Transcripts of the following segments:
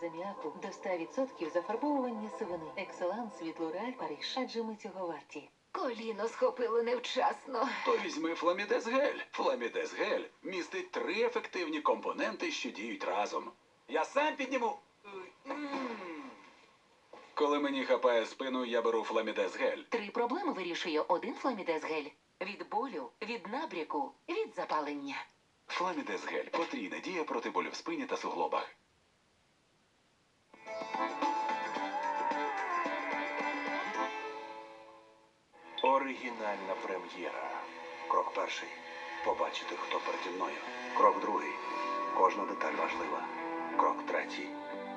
з аміаку до 100% зафарбовування сивини. Екселанс світло Реаль Париж. Адже ми цього варті. Коліно схопило невчасно. То візьми Фламідез Гель. Фламідез Гель містить три ефективні компоненти, що діють разом. Я сам підніму. Коли мені хапає спину, я беру Фламідез Гель. Три проблеми вирішує один фламідез гель. Від болю, від набряку, від запалення. Фламідез Гель потрійна дія проти болю в спині та суглобах. Оригінальна прем'єра. Крок перший. Побачити, хто переді мною. Крок другий. Кожна деталь важлива. Крок третій.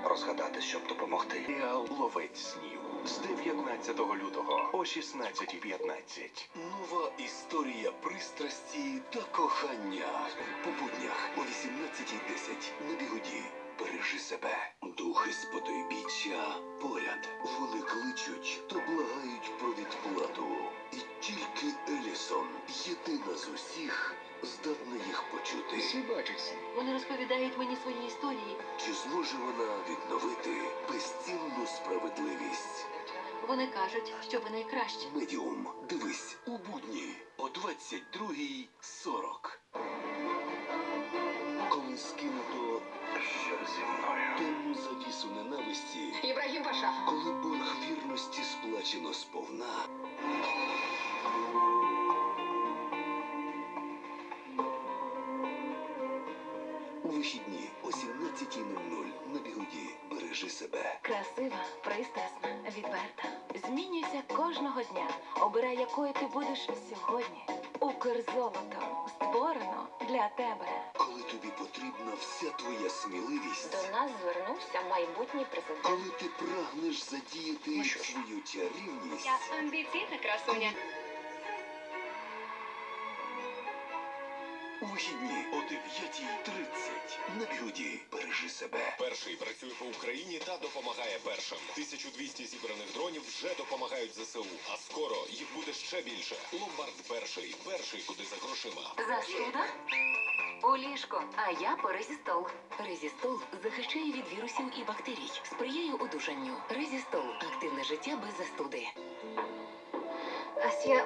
Розгадати, щоб допомогти. Серіал Ловець снів з 19 лютого о 16.15. Нова історія пристрасті та кохання. По буднях о 18.10 на бігоді. Бережи себе. Духи з потойбіччя поряд. Вони кличуть з усіх, здатна їх почути. Вони розповідають мені свої історії. Чи зможе вона відновити безцінну справедливість? Вони кажуть, що ви найкращі. Медіум. Дивись у будні о 22.40. Коли скинуто Що зі мною? темну завісу ненависті, Ібрагім Паша. коли борг вірності сплачено сповна. Вихідні о 17.00 на бігоді. Бережи себе. Красива, пристрасна, відверта. Змінюйся кожного дня. Обирай, якою ти будеш сьогодні. Укрзолото створено для тебе. Коли тобі потрібна вся твоя сміливість. до нас звернувся майбутній президент. Коли ти прагнеш задіяти Ну свою чарівність, амбіційна красуня. вихідні о 9.30 на. Бережи себе. Перший працює по Україні та допомагає першим. 1200 зібраних дронів вже допомагають ЗСУ. А скоро їх буде ще більше. Ломбард перший. Перший куди за грошима. Застуда? У ліжко, а я по резістол. Резістол захищає від вірусів і бактерій, сприяє одужанню. Резістол активне життя без застуди.